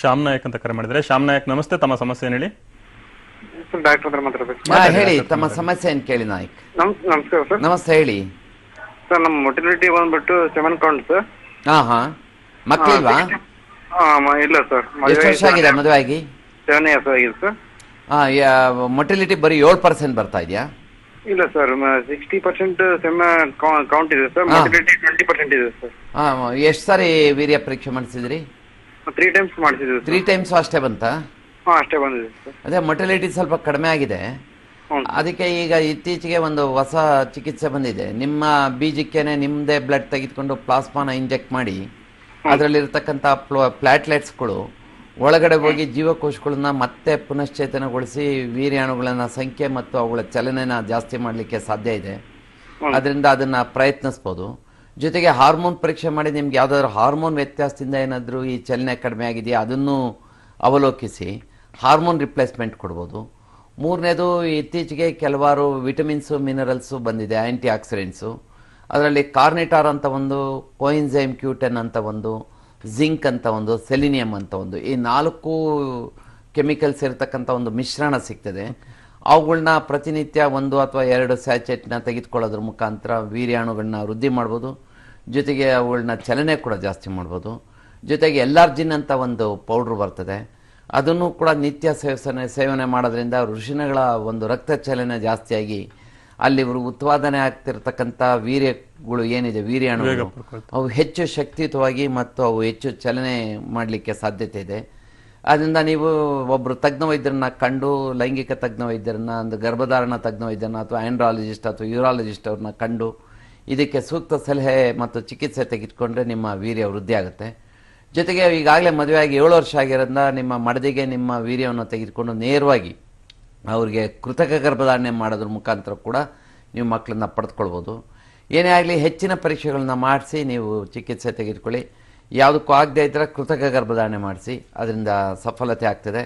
ಶ್ಯಾಮ್ ನಾಯಕ್ ಅಂತ ಕರೆ ಮಾಡಿದ್ರೆ. ಶ್ಯಾಮ್ ನಾಯಕ್ ನಮಸ್ತೆ. ತಮ್ಮ ಸಮಸ್ಯೆ ಏನ್ ಹೇಳಿ? ಸರ್ ಡಾಕ್ಟರ್ ಹತ್ರ ಮಾತಾಡ್ಬೇಕು. ಹಾ, ಹೇಳಿ. ತಮ್ಮ ಸಮಸ್ಯೆ ಏನ್ ಕೇಳಿ ನಾಯಕ್? ನಮ್ ನಮಸ್ಕಾರ ಸರ್. ನಮಸ್ತೆ ಹೇಳಿ. ಸರ್ ನಮ್ಮ ಮೊಟಿಲಿಟಿ ಬಂದ್ಬಿಟ್ಟು ಸೆವೆನ್ ಕೌಂಟ್ ಸರ್ ಹಾ. ಹಾ ಮಕ್ಕಳಿಲ್ವಾ ಆ, ಮ- ಇಲ್ಲ ಸರ್. ಎಷ್ಟು ವರ್ಷ ಆಗಿದೆ ಮದುವೆ ಆಗಿ ಸೆವೆನ್ ಇಯರ್ಸ್ ಆಗಿದೆ ಸರ್. ಹಾ ಮೊಟಿಲಿಟಿ ಬರೀ ಏಳು ಪರ್ಸೆಂಟ್ ಬರ್ತಾ ಇದೆಯಾ? ಇಲ್ಲ sir sixty percent sperm count ಇದೆ ಸರ್. ಹಾ. ಮೊಟಿಲಿಟಿ ಟ್ವೆಂಟಿ ಪರ್ಸೆಂಟ್ ಇದೆ ಸರ್. ಹಾ ಎಷ್ಟು ಸಾರಿ ವೀರ್ಯ ಪರೀಕ್ಷೆ ಮಾಡಿಸಿದ್ರಿ? ತ್ರೀ ಟೈಮ್ಸ್ ಮಾಡಿಸಿದ್ವಿ ತ್ರೀ ಟೈಮ್ಸ್ ಅಷ್ಟೇ ಬಂತಾ? ಹಾ ಅಷ್ಟೇ ಬಂದಿದೆ ಸರ್ ಅದೇ ಮೊಟಿಲಿಟಿ ಸ್ವಲ್ಪ ಕಡಿಮೆ ಆಗಿದೆ. ಹ್ಞೂ ಅದಕ್ಕೆ ಈಗ ಇತ್ತೀಚೆಗೆ ಒಂದು ಹೊಸ ಚಿಕಿತ್ಸೆ ಬಂದಿದೆ. ನಿಮ್ಮ ಬೀಜಕ್ಕೇನೆ ನಿಮ್ಮದೇ ಬ್ಲಡ್ ತೆಗೆದುಕೊಂಡು ಪ್ಲಾಸ್ಮಾನ ಇಂಜೆಕ್ಟ್ ಮಾಡಿ ಅದರಲ್ಲಿರ್ತಕ್ಕಂಥ ಪ್ಲಾಟ್ಲೆಟ್ಸ್ಗಳು ಒಳಗಡೆ ಹೋಗಿ ಜೀವಕೋಶಗಳನ್ನ ಮತ್ತೆ ಪುನಶ್ಚೇತನಗೊಳಿಸಿ ವೀರ್ಯಾಣುಗಳನ್ನ ಸಂಖ್ಯೆ ಮತ್ತು ಅವುಗಳ ಚಲನೆನ ಜಾಸ್ತಿ ಮಾಡಲಿಕ್ಕೆ ಸಾಧ್ಯ ಇದೆ. ಅದರಿಂದ ಅದನ್ನ ಪ್ರಯತ್ನಿಸ್ಬೋದು. ಜೊತೆಗೆ ಹಾರ್ಮೋನ್ ಪರೀಕ್ಷೆ ಮಾಡಿ ನಿಮ್ಗೆ ಯಾವ್ದಾದ್ರು ಹಾರ್ಮೋನ್ ವ್ಯತ್ಯಾಸದಿಂದ ಏನಾದರೂ ಈ ಚಲನೆ ಕಡಿಮೆ ಆಗಿದೆಯಾ, ಅದನ್ನು ಅವಲೋಕಿಸಿ, ಹಾರ್ಮೋನ್ ರಿಪ್ಲೇಸ್ಮೆಂಟ್ ಕೊಡ್ಬೋದು. ಮೂರನೇದು, ಇತ್ತೀಚೆಗೆ ಕೆಲವಾರು ವಿಟಮಿನ್ಸು, ಮಿನರಲ್ಸು ಬಂದಿದೆ ಆ್ಯಂಟಿ ಆಕ್ಸಿಡೆಂಟ್ಸು ಅದರಲ್ಲಿ ಕಾರ್ನಿಟಾರ್ ಅಂತ ಒಂದು ಕೋಯಿನ್ಸೈಮ್ ಕ್ಯೂಟೆನ್ ಅಂತ ಒಂದು, ಜಿಂಕ್ ಅಂತ ಒಂದು, ಸೆಲಿನಿಯಂ ಅಂತ ಒಂದು, ಈ ನಾಲ್ಕು ಕೆಮಿಕಲ್ಸ್ ಇರತಕ್ಕಂಥ ಒಂದು ಮಿಶ್ರಣ ಸಿಗ್ತದೆ. ಅವುಗಳನ್ನ ಪ್ರತಿನಿತ್ಯ ಒಂದು ಅಥವಾ ಎರಡು ಸ್ಯಾಚೆಟ್ನ ತೆಗೆದುಕೊಳ್ಳೋದ್ರ ಮುಖಾಂತರ ವೀರ್ಯಾಣುಗಳನ್ನ ವೃದ್ಧಿ ಮಾಡ್ಬೋದು. ಜೊತೆಗೆ ಅವುಗಳನ್ನ ಚಲನೆ ಕೂಡ ಜಾಸ್ತಿ ಮಾಡ್ಬೋದು. ಜೊತೆಗೆ ಎಲ್ಲಾರ್ಜಿನ್ ಅಂತ ಒಂದು ಪೌಡ್ರ್ ಬರ್ತದೆ. ಅದನ್ನು ಕೂಡ ನಿತ್ಯ ಸೇವಸನೆ ಸೇವನೆ ಮಾಡೋದ್ರಿಂದ ಋಷಿನಗಳ ಒಂದು ರಕ್ತ ಚಲನೆ ಜಾಸ್ತಿಯಾಗಿ ಅಲ್ಲಿ ಇವರು ಉತ್ಪಾದನೆ ಆಗ್ತಿರ್ತಕ್ಕಂಥ ವೀರ್ಯಗಳು ಏನಿದೆ ವೀರ್ಯಾಣುಗಳು ಅವು ಹೆಚ್ಚು ಶಕ್ತಿಯುತವಾಗಿ ಮತ್ತು ಅವು ಹೆಚ್ಚು ಚಲನೆ ಮಾಡಲಿಕ್ಕೆ ಸಾಧ್ಯತೆ ಇದೆ. ಅದರಿಂದ ನೀವು ಒಬ್ಬರು ತಜ್ಞ ವೈದ್ಯರನ್ನ ಕಂಡು ಲೈಂಗಿಕ ತಜ್ಞ ವೈದ್ಯರನ್ನ ಒಂದು ಗರ್ಭಧಾರಣ ತಜ್ಞ ವೈದ್ಯರನ್ನ ಅಥವಾ ಆಂಡ್ರಾಲಜಿಸ್ಟ್ ಅಥವಾ ಯೂರಾಲಜಿಸ್ಟ್ ಅವ್ರನ್ನ ಕಂಡು ಇದಕ್ಕೆ ಸೂಕ್ತ ಸಲಹೆ ಮತ್ತು ಚಿಕಿತ್ಸೆ ತೆಗೆದುಕೊಂಡ್ರೆ ನಿಮ್ಮ ವೀರ್ಯ ವೃದ್ಧಿ ಆಗುತ್ತೆ. ಜೊತೆಗೆ ಈಗಾಗಲೇ ಮದುವೆಯಾಗಿ ಏಳು ವರ್ಷ ಆಗಿರೋದ್ರಿಂದ ನಿಮ್ಮ ಮಡದಿಗೆ ನಿಮ್ಮ ವೀರ್ಯವನ್ನು ತೆಗೆದುಕೊಂಡು ನೇರವಾಗಿ ಅವರಿಗೆ ಕೃತಕ ಗರ್ಭಧಾರಣೆ ಮಾಡೋದ್ರ ಮುಖಾಂತರ ಕೂಡ ನೀವು ಮಕ್ಕಳನ್ನ ಪಡೆದುಕೊಳ್ಬೋದು. ಏನೇ ಆಗಲಿ ಹೆಚ್ಚಿನ ಪರೀಕ್ಷೆಗಳನ್ನ ಮಾಡಿಸಿ ನೀವು ಚಿಕಿತ್ಸೆ ತೆಗೆದುಕೊಳ್ಳಿ. ಯಾವುದಕ್ಕೂ ಆಗದೇ ಇದ್ದರೆ ಕೃತಕ ಗರ್ಭಧಾರಣೆ ಮಾಡಿಸಿ, ಅದರಿಂದ ಸಫಲತೆ ಆಗ್ತದೆ.